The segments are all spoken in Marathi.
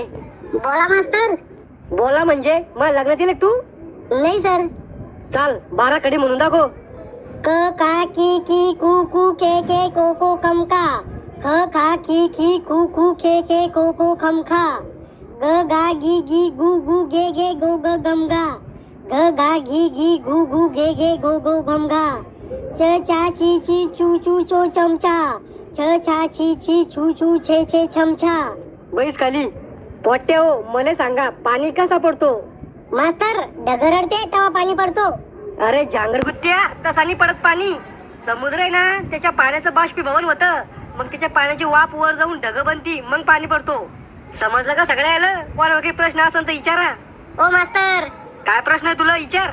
राय बोला मास्तर. बोला म्हणजे मग लग्न दिले तू? नाही सर. चाल बारा कडे म्हणून दाखव. क का की की कू कू के के को को कम का ख खा की की कू कू के के को को खम खा. ग गा गी गी गू गू गे गे गो ग गम गा. ग गा गी गी गू गू गे गे गो गो गम गा. च चा ची ची चू चू चो चमचा छ छा छी छी छू छू छे छे छमछा बैस खाली. पोट्टे हो मला सांगा पाणी कसा पडतो? मास्तर डगर अडते तेव्हा पाणी पडतो. अरे जांगर गुत्त्या तसा नाही पडत पाणी. समुद्र आहे ना त्याच्या पाण्याचं बाष्पीभवन होतं. मग त्याच्या पाण्याची वाफ वर जाऊन ढग बनती मग पाणी पडतो. समजलं का सगळ्या आलं कोणाला काही प्रश्न असेल तर विचारा. ओ मास्तर. काय प्रश्न आहे तुला? विचार.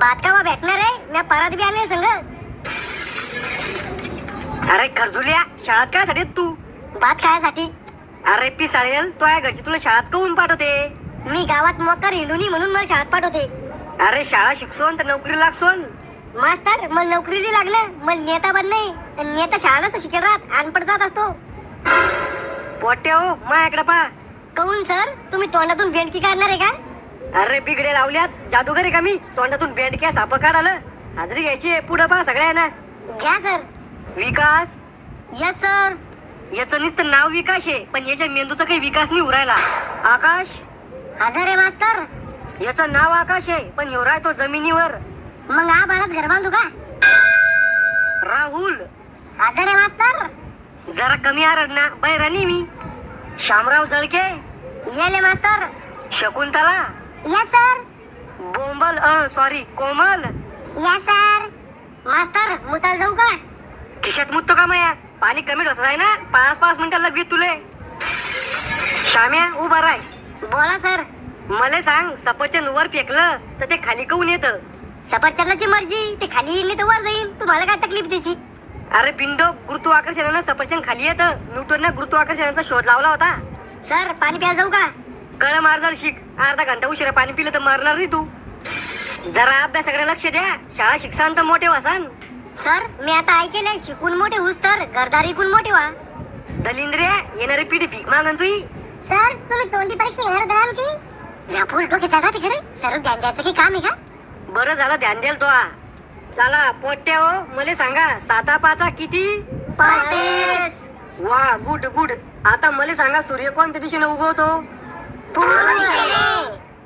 भात कावा भेटणार आहे? मी परत बी आणले संग. अरे खरजुल्या शाळेत काय साठी तू? भात खायसाठी. अरे पी साळेल तो आहे घरची तुला शाळेत काऊन पाठवते? मी गावात मोकार हिंडूनी म्हणून मला शाळेत पाठवते. अरे शाळा शिकसोन तर नोकरी लागसोन. मास्तर मला नोकरीला लागलं मला नेता बन नाही आणि नेता शाळा नसतो शिकेल राहत अनपड जात असतो. पोट्टे हो माझ्याकडे पा कहून सर? तुम्ही तोंडातून बेंडकी काढणार आहे का? अरे बिगडे लावल्यात जादूगर आहे का मी? तोंडातून बेंडक्या साप काढालं हाजरी घ्यायची पुढं पा सगळ्यांना. घ्या सर. विकास? यस सर याचं नुसतं नाव विकास आहे पण याच्या मेंदूचा काही विकास नाही उरायला. आकाश? हजर आहे मास्तर. याचं नाव आकाश आहे पण ह्यो राहतो जमिनीवर. मग हा बाळात घर बांधू का? राहुल. हजर आहे मास्तर. जरा कमी आरड ना बैरानी मी. शामराव जळके. येले मास्तर. शकुंतला. Yes sir. बोंबल सॉरी कोमल. Yes sir. मास्तर मुताल जाऊ का? खिशात मुततो का माया? पाणी कमी ढोसत आहे ना? पाच पाच मिनिटं लगवी तुले. शाम्या उभा राय. बोला सर. मला सांग सफरचंद वर फेकलं तर ते खाली काऊन येतं? सफरचंदाची मर्जी ते खाली येईल नाही तर वर जाईल तुम्हाला काय तकलीफ त्याची? अरे पिंडो गुरुत्वाकर्षणानं सफरचंद खाली येतं. न्यूटननं गुरुत्वाकर्षणाचा शोध लावला होता. सर पाणी प्यायला जाऊ का? कळ मारदार शिक. अर्धा घंटा उशिरा पाणी पिलं तर मरणार नाही तू. जरा अभ्यासाकडे लक्ष द्या. शाळा शिक्षण तर मोठे वासान. सर मी आता ऐकेले शिकून मोठे होऊस तर घरदार इकून मोठे व्हा. दलिंद्रिया येणारी पिढी भीक मागन तुई. सर तुम्ही तोंडी परीक्षा घेणार होता आमची? या फुल डोके चालता ते खरे सर ध्यान द्यायचं काही काम आहे का? बरं झालं ध्यान द्याल तो. चला पोट्या हो मला सांगा साता पाचा किती? पस्तीस. वा गुड गुड. आता मला सांगा सूर्य कोणत्या दिशेने उगवतो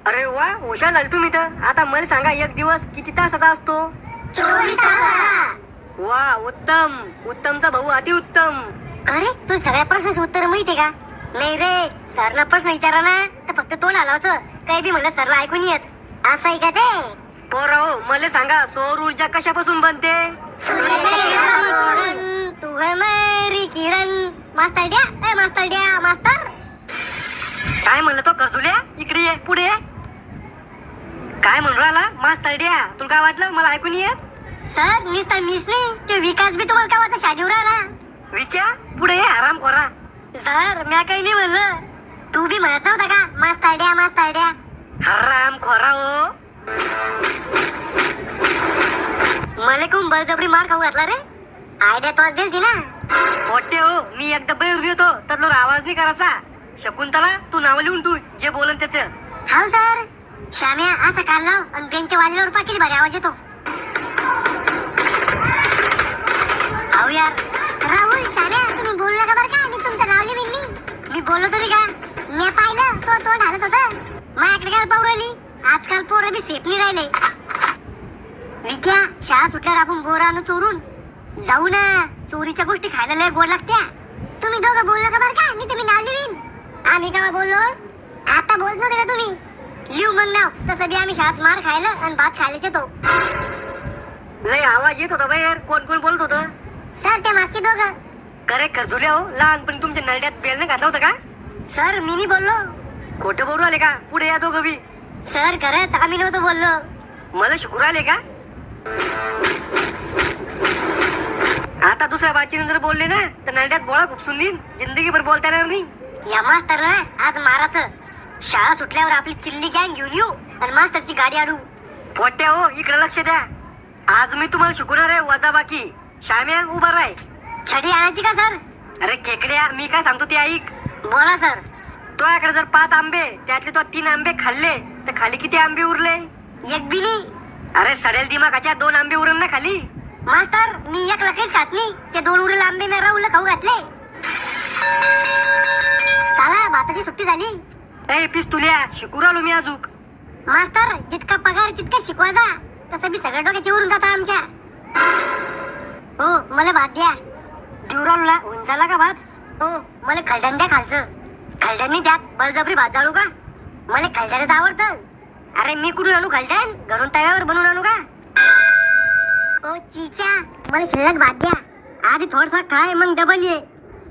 अरे वा हुशार झाली तुम्ही तर. आता मला सांगा एक दिवस किती तासाचा असतो. वा उत्तम. उत्तमचा भाऊ अतिउत्तम अरे तू सगळ्या प्रश्नाचे उत्तर माहितीये का? नाही रे सरला प्रश्न विचाराला तर फक्त तोंड हलावचं काही बी म्हणलं सरला ऐकून येत. असं आहे का ते? पोरा हो मला सांगा सौर ऊर्जा कशापासून बनते? तू है मेरी किरण. मास्तर द्या. मास्तर द्या मास्तर. काय म्हणलं तो कर्जुल्या इकडे ये पुढे ये काय राहिला मास्तर द्या. तुला काय वाटलं? मला ऐकून येत? सर नुसता मीच नाही. ते विकास बी तुम्हाला कावाचा शादीवर आला. विचार. पुढे ये आराम खोरा सर म्या काही नाही म्हणलं. तू बी म्हणत नव्हता का? मास्तर द्या मास्तर द्या हराम खोरा हो. मला कोण बळजबरी मार खाऊ घातला रे? आयडिया तोच दिलती ना. मोठे हो. मी एकदा बैर येतो तर लोक आवाज नाही करायचा. शकुंतला तू नाव लिहून तू जे बोलन त्याच. हाव सर. शाम्या असं काल लाव आणि बेंचच्या वाजल्यावर पा भारी आवाज येतो. हाव यार. राहुल शाम्या तुम्ही बोलू नका बरं का? मी तुमचं नाव बिन मी. मी बोललो तरी का? मी पाहिलं तो तोंड हालत होता. माझ्याकडे काय पाहू राहिली आजकाल पोरं बी सेफ नाही राहिले. विद्या शाळा सुटल्यावर आपण बोरा आणू चोरून. जाऊ ना चोरीच्या गोष्टी खायला लय गोड लागत्या. तुम्ही दोघं बोलू का बरं का? मी तुम्ही नाव लिहीन. आम्ही का बोललो आता बोलत नव्हते का तुम्ही? लिहू मग नाव. तसं बी आम्ही शाळेत मार खायला आणि भात खायलाच येतो लय आवाज येत होता बाहेर. कोण कोण बोलत होतं? सर ते मागचे दोघं. करे खरजुल्या हो. लहानपणी तुमच्या नळड्यात बेलनं घातलं होतं का? सर मी नाही बोललो. खोटं बोलू आले का? पुढे या दोघं बी. सर खरंच आम्ही नव्हतो बोललो. मला शिकू राहिले का? आता दुसऱ्या बाचीने जर बोलले ना तर नळड्यात बोळा खुपसून देईन. जिंदगीभर बोलता येणार नाही. या मास्तर ना आज माराचं. शाळा सुटल्यावर आपली चिल्ली गँग घेऊन येऊ आणि मास्तरची गाडी आणू. पोट्या हो इकडे लक्ष द्या. आज मी तुम्हाला शिकवणार आहे वजा बाकी. श्याम्या उभा राय. छडी आणायची का सर? अरे खेकड्या मी काय सांगतो ते ऐक. बोला सर. तुझ्याकडे जर पाच आंबे त्यातले तो तीन आंबे खाल्ले तर खाली किती आंबे उरले? एक बी नाही. अरे सडेल दिमागाच्या दोन आंबे उरले ना खाली. मास्तर मी एक लकेच खात नाही. ते दोन उरेल आंबे मी राहुल खाऊ घातले. चला भाताची सुट्टी झाली. ए पिस तुल्या शिकू राहिलो मी अजूक. मास्तर जितका पगार तितका शिकवायचा तसं बी सगळ्या डोक्याची उरून जाता आमच्या. हो मला भात द्या. देऊ राहिलो उंचाला का भात? हो मला खलडण द्या खालचं. खलडणी द्यात बळजबरी भात जाळू का? मला खलड्याचं आवडतं. अरे मी कुठून आणू खालट्यान घरून तव्यावर बनवून आणू का? ओ चिचा मला शिल्लक भात द्या. आधी थोडसा खाय मग डबल ये.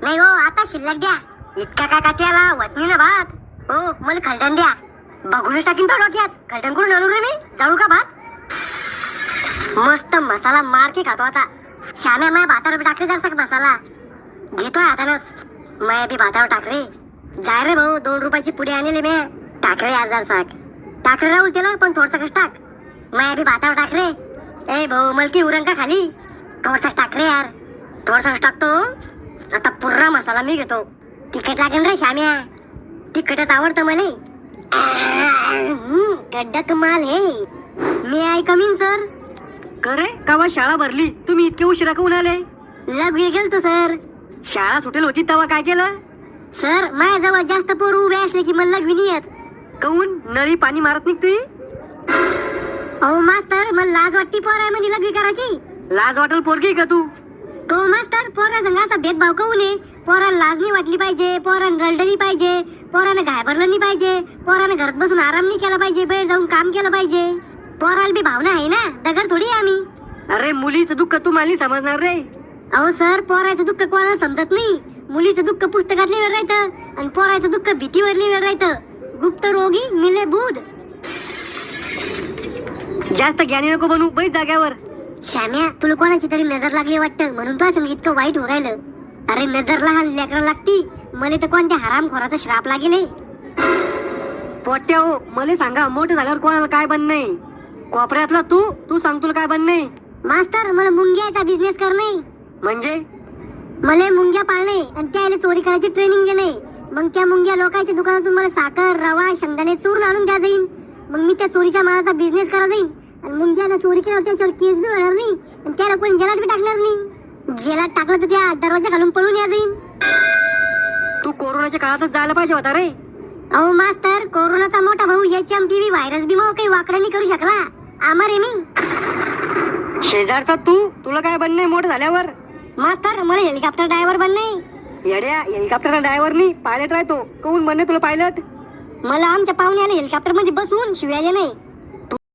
नाही हो आता शिल्लक द्या. इतका काय का त्याला वतनी ना भात. हो मला खलटण द्या. बघूनच टाकीन तो डोक्यात. खलटण करून आणू रे मी? जाऊ का भात मस्त मसाला मार के खातो आता. श्याम्या माया भातावर टाकले जरसा मसाला? घेतोय हातानच माय बी भातावर टाकरे जाय रे भाऊ दोन रुपयाची पुढे आणली मी. टाकरे हजार साक टाकरे राहुल त्याला पण थोडसा कस टाक? मैं बी भातावर टाकरे ए भाऊ मलकी उरंग का खाली. थोडसा टाकरे यार. थोडसा टाकतो? आता पुर्रा मसाला मी घेतो. तिखट लागेल रे श्याम्या. तिखटच आवडतं मला. गड्डा कमाल हे. May I come in sir? करे कवा शाळा भरली तुम्ही इतके उशिरा काऊन आले लग गेलतो सर. शाळा सुटेल होती तेव्हा काय केलं? सर माझ्याजवळ जास्त पोर उभे असले की मला लघवी येत. काऊन? नळी पाणी मारत निघतोय? अहो मास्तर मला लाज वाटती पोरा मध्ये लघवी करायची. लाज वाटल पोरगी का तू? तो मास्तर पोरा असा भेदभाव काऊन नये. पोराला लाज नाही वाटली पाहिजे पोरानं रलडली पाहिजे. पोरानं घाबरलं नाही पाहिजे. पोरानं घरात बसून आराम नाही केला पाहिजे बाहेर जाऊन काम केलं पाहिजे. पोराला बी भावना आहे ना दगड थोडी आम्ही. अरे मुलीचं दुःख तुम्हाला समजणार रे. अहो सर पोराचं दुःख कोणाला समजत नाही. मुलीचं दुःख पुस्तकात लिहिलं राहतं आणि पोराचं दुःख भीतीवर लिहिलं राहतं. गुप्त रोगी मिले बुध. जास्त ज्ञानी नको बनू बैठ जाग्यावर. श्याम्या तुला कोणाची तरी नजर लागली वाटतं? म्हणून तुला संग इतकं वाईट हो राहिलं. अरे नजर लहान लेकरं लागती. मला तर कोणत्या हराम खोराचा श्राप लागेल? पोट्या हो मला सांगा मोठं झाल्यावर कोणाला काय बन नाही? कोपऱ्यातला तू तू सांग तुला काय बन नाही? मास्तर मला मुंग्याचा बिझनेस करणे. म्हणजे? मला मुंग्या पाळणे आणि त्याला चोरी करायची ट्रेनिंग दिले मग त्या मुंग्या लोकांच्या दुकानातून मला साखर रवा शेंगदाणे चूर्ण आणून द्या जाईन. मग मी त्या चोरीच्या मालाचा बिझनेस करा जाईन. आणि मुंग्याला चोरी केल्यावर त्याच्यावर केस बी होणार नाही. आणि त्याला कोणी जेलात बी टाकणार नाही. जेलात टाकलं तर त्या दरवाजा घालून पळून या जाईन. तू कोरोनाच्या काळातच जायला पाहिजे होता रे. अहो मास्तर कोरोनाचा मोठा भाऊ एच एम टी व्हायरस बी काही वाकड्यांनी करू शकला. आमार आहे मी. शेजारचा तू? तुला काय बन नाही मोठं झाल्यावर? मास्तर मला हेलिकॉप्टर ड्रायव्हर बनणे येड्या हेलिकॉप्टर ड्रायव्हर नाही पायलट राहतो. कोण बनणे तुला पायलट मला आमच्या पाहुण्याला हेलिकॉप्टरमध्ये बसवून शिव्या नाही.